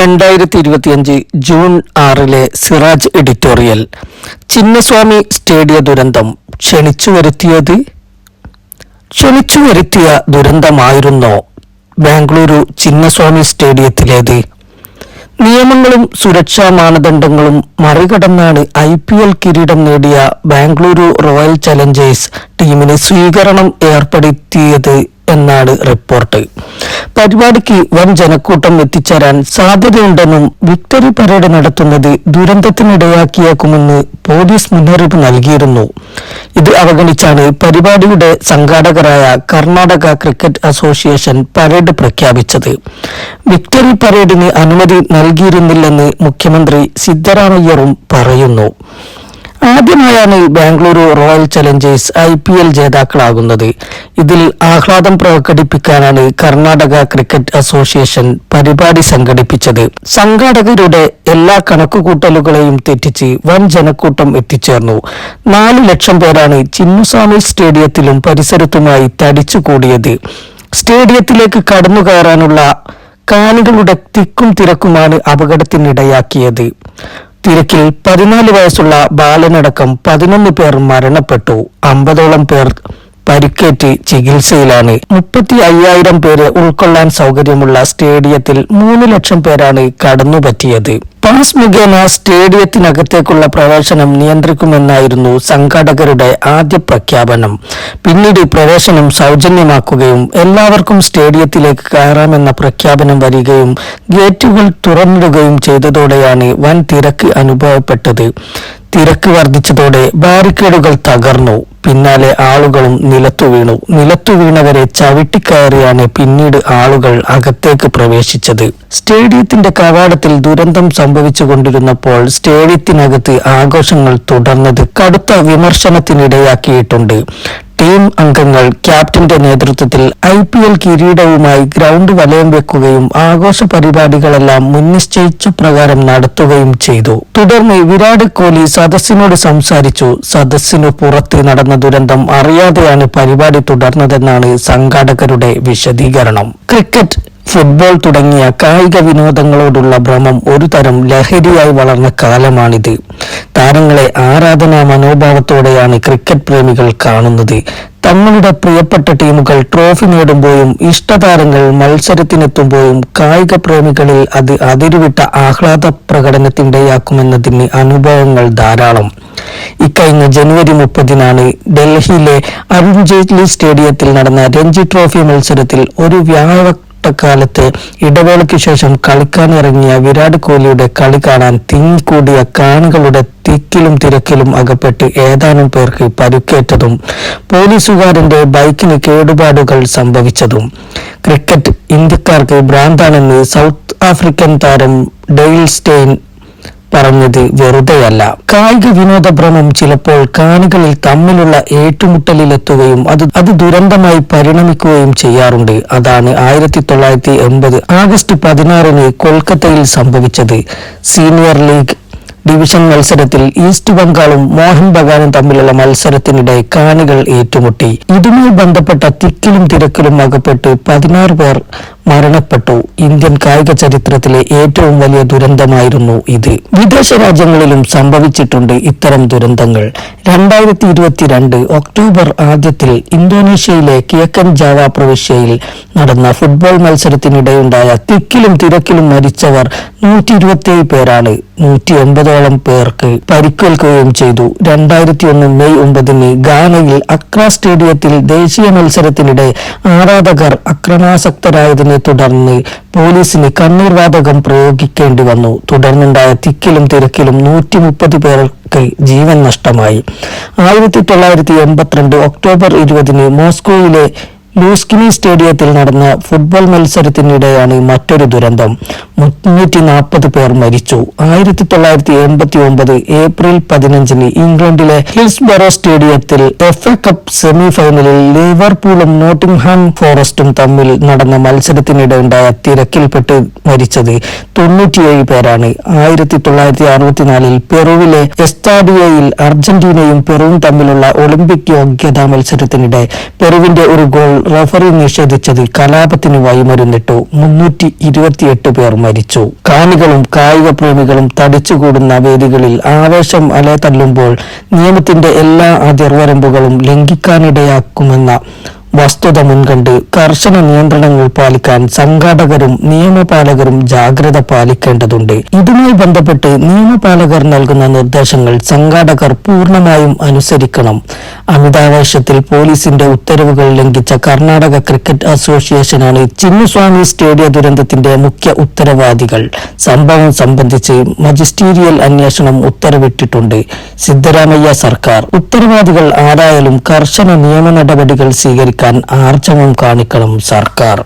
രണ്ടായിരത്തി ഇരുപത്തിയഞ്ച് ജൂൺ ആറിലെ സിറാജ് എഡിറ്റോറിയൽ. ചിന്നസ്വാമി സ്റ്റേഡിയ ദുരന്തം ക്ഷണിച്ചു വരുത്തിയത്? ക്ഷണിച്ചു വരുത്തിയ ദുരന്തമായിരുന്നോ ബാംഗ്ലൂരു ചിന്നസ്വാമി സ്റ്റേഡിയത്തിലേത്? നിയമങ്ങളും സുരക്ഷാ മാനദണ്ഡങ്ങളും മറികടന്നാണ് ഐ പി എൽ കിരീടം നേടിയ ബാംഗ്ലൂരു റോയൽ ചലഞ്ചേഴ്സ് ടീമിന് സ്വീകരണം ഏർപ്പെടുത്തിയത് എന്നാണ് റിപ്പോർട്ട്. പരിപാടിക്ക് വൻ ജനക്കൂട്ടം എത്തിച്ചേരാൻ സാധ്യതയുണ്ടെന്നും വിക്ടറി പരേഡ് നടത്തുന്നത് ദുരന്തത്തിനിടയാക്കിയേക്കുമെന്ന് പോലീസ് മുന്നറിയിപ്പ് നൽകിയിരുന്നു. ഇത് അവഗണിച്ചാണ് പരിപാടിയുടെ സംഘാടകരായ കർണാടക ക്രിക്കറ്റ് അസോസിയേഷൻ പരേഡ് പ്രഖ്യാപിച്ചത്. വിക്ടറി പരേഡിന് അനുമതി നൽകിയിരുന്നില്ലെന്ന് മുഖ്യമന്ത്രി സിദ്ധരാമയ്യറും പറയുന്നു. ആദ്യമായാണ് Bengaluru Royal Challengers I P L ജേതാക്കളാകുന്നത്. ഇതിൽ ആഹ്ലാദം പ്രകടിപ്പിക്കാനാണ് കർണാടക ക്രിക്കറ്റ് അസോസിയേഷൻ പരിപാടി സംഘടിപ്പിച്ചത്. സംഘാടകരുടെ എല്ലാ കണക്കുകൂട്ടലുകളെയും തെറ്റിച്ച് വൻ ജനക്കൂട്ടം എത്തിച്ചേർന്നു. നാല് ലക്ഷം പേരാണ് ചിന്നുസ്വാമി സ്റ്റേഡിയത്തിലും പരിസരത്തുമായി തടിച്ചുകൂടിയത്. സ്റ്റേഡിയത്തിലേക്ക് കടന്നു കയറാനുള്ള കാണികളുടെ തിക്കും തിരക്കുമാണ് അപകടത്തിനിടയാക്കിയത്. തിരക്കിൽ പതിനാല് വയസ്സുള്ള ബാലനടക്കം പതിനൊന്ന് പേർ മരണപ്പെട്ടു. അമ്പതോളം പേർ പരിക്കേറ്റ് ചികിത്സയിലാണ്. മുപ്പത്തി അയ്യായിരം പേരെ ഉൾക്കൊള്ളാൻ സൗകര്യമുള്ള സ്റ്റേഡിയത്തിൽ മൂന്ന് ലക്ഷം പേരാണ് കടന്നുപറ്റിയത്. പാസ് മുഖേന സ്റ്റേഡിയത്തിനകത്തേക്കുള്ള പ്രവേശനം നിയന്ത്രിക്കുമെന്നായിരുന്നു സംഘാടകരുടെ ആദ്യ പ്രഖ്യാപനം. പിന്നീട് പ്രവേശനം സൗജന്യമാക്കുകയും എല്ലാവർക്കും സ്റ്റേഡിയത്തിലേക്ക് കയറാമെന്ന പ്രഖ്യാപനം വരികയും ഗേറ്റുകൾ തുറന്നിടുകയും ചെയ്തതോടെയാണ് വൻ തിരക്ക് അനുഭവപ്പെട്ടത്. തിരക്ക് വർദ്ധിച്ചതോടെ ബാരിക്കേഡുകൾ തകർന്നു. പിന്നാലെ ആളുകളും നിലത്തു വീണു. നിലത്തു വീണവരെ ചവിട്ടിക്കയറിയാണ് പിന്നീട് ആളുകൾ അകത്തേക്ക് പ്രവേശിച്ചത്. സ്റ്റേഡിയത്തിന്റെ കവാടത്തിൽ ദുരന്തം സംഭവിച്ചുകൊണ്ടിരുന്നപ്പോൾ സ്റ്റേഡിയത്തിനകത്ത് ആഘോഷങ്ങൾ തുടർന്നത് കടുത്ത വിമർശനത്തിനിടയാക്കിയിട്ടുണ്ട്. ടീം അംഗങ്ങൾ ക്യാപ്റ്റന്റെ നേതൃത്വത്തിൽ ഐ പി എൽ കിരീടവുമായി ഗ്രൗണ്ട് വലയം വെക്കുകയും ആഘോഷ പരിപാടികളെല്ലാം മുൻനിശ്ചയിച്ച പ്രകാരം നടത്തുകയും ചെയ്തു. തുടർന്ന് വിരാട് കോഹ്ലി സദസ്സിനോട് സംസാരിച്ചു. സദസ്സിനു പുറത്ത് നടന്ന ദുരന്തം അറിയാതെയാണ് പരിപാടി തുടർന്നതെന്നാണ് സംഘാടകരുടെ വിശദീകരണം. ക്രിക്കറ്റ് ഫുട്ബോൾ തുടങ്ങിയ കായിക വിനോദങ്ങളോടുള്ള ഭ്രമം ഒരു തരം ലഹരിയായി വളർന്ന കാലമാണിത്. താരങ്ങളെ ആരാധനാ മനോഭാവത്തോടെയാണ് ക്രിക്കറ്റ് പ്രേമികൾ കാണുന്നത്. തങ്ങളുടെ പ്രിയപ്പെട്ട ടീമുകൾ ട്രോഫി നേടുമ്പോഴും ഇഷ്ടതാരങ്ങൾ മത്സരത്തിനെത്തുമ്പോഴും കായിക പ്രേമികളിൽ അത് അതിരുവിട്ട ആഹ്ലാദ പ്രകടനത്തിനിടയാക്കുമെന്നതിന് അനുഭവങ്ങൾ ധാരാളം. ഇക്കഴിഞ്ഞ ജനുവരി മുപ്പതിനാണ് ഡൽഹിയിലെ അരുൺ ജെയ്റ്റ്ലി സ്റ്റേഡിയത്തിൽ നടന്ന രഞ്ജി ട്രോഫി മത്സരത്തിൽ ഒരു വ്യാഴ കാലത്ത് ഇടവേളയ്ക്ക് ശേഷം കളിക്കാനിറങ്ങിയ വിരാട് കോഹ്ലിയുടെ കളി കാണാൻ തിങ്ങിക്കൂടിയ കാണികളുടെ തിക്കിലും തിരക്കിലും അകപ്പെട്ട് ഏതാനും പേർക്ക് പരുക്കേറ്റതും പോലീസുകാരന്റെ ബൈക്കിന് കേടുപാടുകൾ സംഭവിച്ചതും. ക്രിക്കറ്റ് ഇന്ത്യക്കാർക്ക് ഭ്രാന്താണെന്ന് സൗത്ത് ആഫ്രിക്കൻ താരം ഡെയിൽ സ്റ്റെയിൻ പറഞ്ഞത് വെറുതെയല്ല. കായിക വിനോദഭ്രമം ചിലപ്പോൾ കാണികളിൽ തമ്മിലുള്ള ഏറ്റുമുട്ടലിലെത്തുകയും അത് അത് ദുരന്തമായി പരിണമിക്കുകയും ചെയ്യാറുണ്ട്. അതാണ് ആയിരത്തി തൊള്ളായിരത്തി എൺപത് ആഗസ്റ്റ് പതിനാറിന് കൊൽക്കത്തയിൽ സംഭവിച്ചത്. സീനിയർ ലീഗ് ഡിവിഷൻ മത്സരത്തിൽ ഈസ്റ്റ് ബംഗാളും മോഹൻ ബഗാനും തമ്മിലുള്ള മത്സരത്തിനിടെ കാണികൾ ഏറ്റുമുട്ടി. ഇതുമായി ബന്ധപ്പെട്ട തിക്കിലും തിരക്കിലും അകപ്പെട്ട് പതിനാറ് പേർ മരണപ്പെട്ടു. ഇന്ത്യൻ കായിക ചരിത്രത്തിലെ ഏറ്റവും വലിയ ദുരന്തമായിരുന്നു ഇത്. വിദേശ രാജ്യങ്ങളിലും സംഭവിച്ചിട്ടുണ്ട് ഇത്തരം ദുരന്തങ്ങൾ. രണ്ടായിരത്തി ഇരുപത്തിരണ്ട് ഒക്ടോബർ ആദ്യത്തിൽ ഇന്തോനേഷ്യയിലെ കിഴക്കൻ ജാവ പ്രവിശ്യയിൽ നടന്ന ഫുട്ബോൾ മത്സരത്തിനിടെയുണ്ടായ തിക്കിലും തിരക്കിലും മരിച്ചവർ നൂറ്റി ഇരുപത്തിയേഴ് പേരാണ്. നൂറ്റി ഒമ്പതോളം പേർക്ക് പരിക്കേൽക്കുകയും ചെയ്തു. രണ്ടായിരത്തി ഒന്ന് മെയ് ഒമ്പതിന് ഗാനയിൽ അക്ര സ്റ്റേഡിയത്തിൽ ദേശീയ മത്സരത്തിനിടെ ആരാധകർ അക്രമാസക്തരായതിനെ തുടർന്ന് പോലീസിന് കണ്ണീർ വാതകം പ്രയോഗിക്കേണ്ടി വന്നു. തുടർന്നുണ്ടായ തിക്കിലും തിരക്കിലും നൂറ്റി മുപ്പത് പേർക്ക് ജീവൻ നഷ്ടമായി. ആയിരത്തി തൊള്ളായിരത്തി എൺപത്തിരണ്ട് ഒക്ടോബർ ഇരുപതിന് മോസ്കോയിലെ ലൂസ്കിനി സ്റ്റേഡിയത്തിൽ നടന്ന ഫുട്ബോൾ മത്സരത്തിനിടെയാണ് മറ്റൊരു ദുരന്തം. മുന്നൂറ്റി നാൽപ്പത് പേർ മരിച്ചു. ആയിരത്തി തൊള്ളായിരത്തി എൺപത്തി ഒമ്പത് ഏപ്രിൽ പതിനഞ്ചിന് ഇംഗ്ലണ്ടിലെ ഹിൽസ്ബറോ സ്റ്റേഡിയത്തിൽ എഫ് എ കപ്പ് സെമി ഫൈനലിൽ ലിവർപൂളും നോട്ടിംഗ്ഹാം ഫോറസ്റ്റും തമ്മിൽ നടന്ന മത്സരത്തിനിടെ ഉണ്ടായ തിരക്കിൽപ്പെട്ട് മരിച്ചത് തൊണ്ണൂറ്റിയേഴ് പേരാണ്. ആയിരത്തി തൊള്ളായിരത്തി അറുപത്തിനാലിൽ പെറുവിലെ എസ്താഡിയയിൽ അർജന്റീനയും പെറുവും തമ്മിലുള്ള ഒളിമ്പിക് യോഗ്യതാ മത്സരത്തിനിടെ പെറുവിന്റെ ഒരു ഗോൾ റഫറി നിഷേധിച്ചത് കലാപത്തിന് വഴിമരുന്നിട്ടു മുന്നൂറ്റി ഇരുപത്തിയെട്ട് പേർ മരിച്ചു. കാണികളും കായിക പ്രേമികളും തടിച്ചുകൂടുന്ന വേദികളിൽ ആവേശം അലതല്ലുമ്പോൾ നിയമത്തിന്റെ എല്ലാ അതിർവരമ്പുകളും ലംഘിക്കാനിടയാക്കുമെന്ന വസ്തുത മുൻകണ്ട് കർശന നിയന്ത്രണങ്ങൾ പാലിക്കാൻ സംഘാടകരും നിയമപാലകരും ജാഗ്രത പാലിക്കേണ്ടതുണ്ട്. ഇതുമായി ബന്ധപ്പെട്ട് നിയമപാലകർ നൽകുന്ന നിർദ്ദേശങ്ങൾ സംഘാടകർ പൂർണമായും അനുസരിക്കണം. അമിതാവേശത്തിൽ പോലീസിന്റെ ഉത്തരവുകൾ ലംഘിച്ച കർണാടക ക്രിക്കറ്റ് അസോസിയേഷനാണ് ചിന്നുസ്വാമി സ്റ്റേഡിയ ദുരന്തത്തിന്റെ മുഖ്യ ഉത്തരവാദികൾ. സംഭവം സംബന്ധിച്ച് മജിസ്റ്റീരിയൽ അന്വേഷണം ഉത്തരവിട്ടിട്ടുണ്ട്. സിദ്ധരാമയ്യ സർക്കാർ. ഉത്തരവാദികൾ ആരായാലും കർശന നിയമ നടപടികൾ സ്വീകരിക്കാൻ ആർജവം കാണിക്കണം സർക്കാർ.